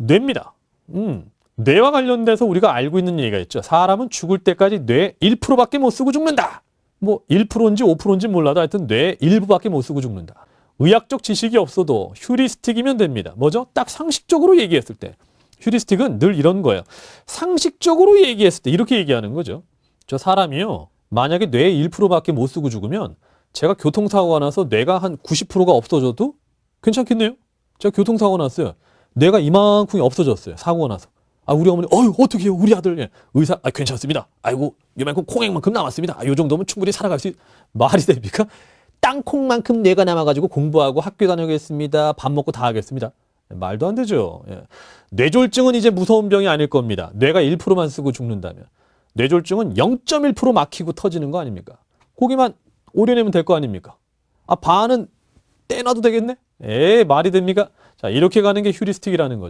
뇌입니다. 음, 뇌와 관련돼서 우리가 알고 있는 얘기가 있죠. 사람은 죽을 때까지 뇌 1%밖에 못 쓰고 죽는다. 뭐 1%인지 5%인지 몰라도 하여튼 뇌 일부밖에 못 쓰고 죽는다. 의학적 지식이 없어도 휴리스틱이면 됩니다. 뭐죠? 딱 상식적으로 얘기했을 때. 휴리스틱은 늘 이런 거예요. 상식적으로 얘기했을 때 이렇게 얘기하는 거죠. 저 사람이요. 만약에 뇌 1%밖에 못 쓰고 죽으면 제가 교통사고가 나서 뇌가 한 90%가 없어져도 괜찮겠네요. 제가 교통사고 났어요. 뇌가 이만큼이 없어졌어요. 사고가 나서. 아, 우리 어머니, 어휴, 어떻게 해요? 우리 아들. 예. 의사, 아, 괜찮습니다. 아이고, 이만큼 콩액만큼 남았습니다. 아, 요 정도면 충분히 살아갈 수, 있... 말이 됩니까? 땅콩만큼 뇌가 남아가지고 공부하고 학교 다녀겠습니다. 밥 먹고 다 하겠습니다. 말도 안 되죠. 예. 뇌졸중은 이제 무서운 병이 아닐 겁니다. 뇌가 1%만 쓰고 죽는다면. 뇌졸중은 0.1% 막히고 터지는 거 아닙니까? 고기만 오려내면 될 거 아닙니까? 아, 반은 떼놔도 되겠네? 에 말이 됩니까? 자, 이렇게 가는 게 휴리스틱이라는 거죠.